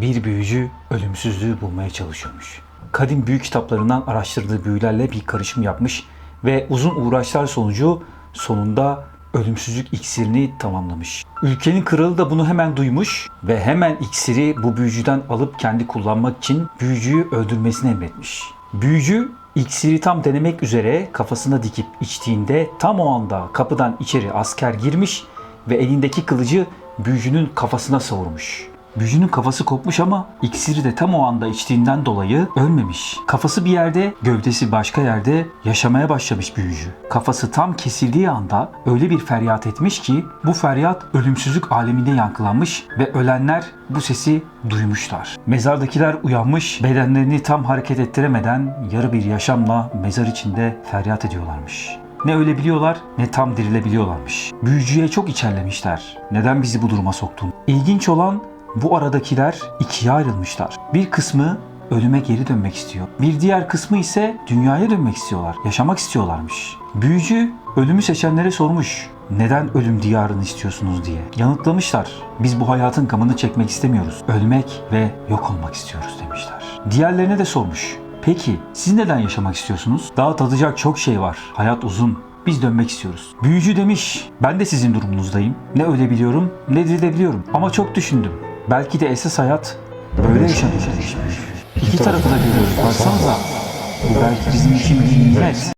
Bir büyücü ölümsüzlüğü bulmaya çalışıyormuş. Kadim büyü kitaplarından araştırdığı büyülerle bir karışım yapmış ve uzun uğraşlar sonucu sonunda ölümsüzlük iksirini tamamlamış. Ülkenin kralı da bunu hemen duymuş ve hemen iksiri bu büyücüden alıp kendi kullanmak için büyücüyü öldürmesini emretmiş. Büyücü iksiri tam denemek üzere kafasına dikip içtiğinde tam o anda kapıdan içeri asker girmiş ve elindeki kılıcı büyücünün kafasına savurmuş. Büyücünün kafası kopmuş ama iksiri de tam o anda içtiğinden dolayı ölmemiş. Kafası bir yerde, gövdesi başka yerde yaşamaya başlamış büyücü. Kafası tam kesildiği anda öyle bir feryat etmiş ki bu feryat ölümsüzlük aleminde yankılanmış ve ölenler bu sesi duymuşlar. Mezardakiler uyanmış, bedenlerini tam hareket ettiremeden yarı bir yaşamla mezar içinde feryat ediyorlarmış. Ne ölebiliyorlar ne tam dirilebiliyorlarmış. Büyücüye çok içerlemişler. Neden bizi bu duruma soktun? İlginç olan bu aradakiler ikiye ayrılmışlar. Bir kısmı ölüme geri dönmek istiyor. Bir diğer kısmı ise dünyaya dönmek istiyorlar. Yaşamak istiyorlarmış. Büyücü ölümü seçenlere sormuş. Neden ölüm diyarını istiyorsunuz diye. Yanıtlamışlar. Biz bu hayatın gamını çekmek istemiyoruz. Ölmek ve yok olmak istiyoruz demişler. Diğerlerine de sormuş. Peki siz neden yaşamak istiyorsunuz? Daha tadacak çok şey var. Hayat uzun. Biz dönmek istiyoruz. Büyücü demiş, ben de sizin durumunuzdayım. Ne ölebiliyorum ne dirilebiliyorum. Ama çok düşündüm. Belki de esas hayat böyle demiş büyücü. İki tarafı da görüyoruz. Baksanıza. Bu belki bizim için bir nimet.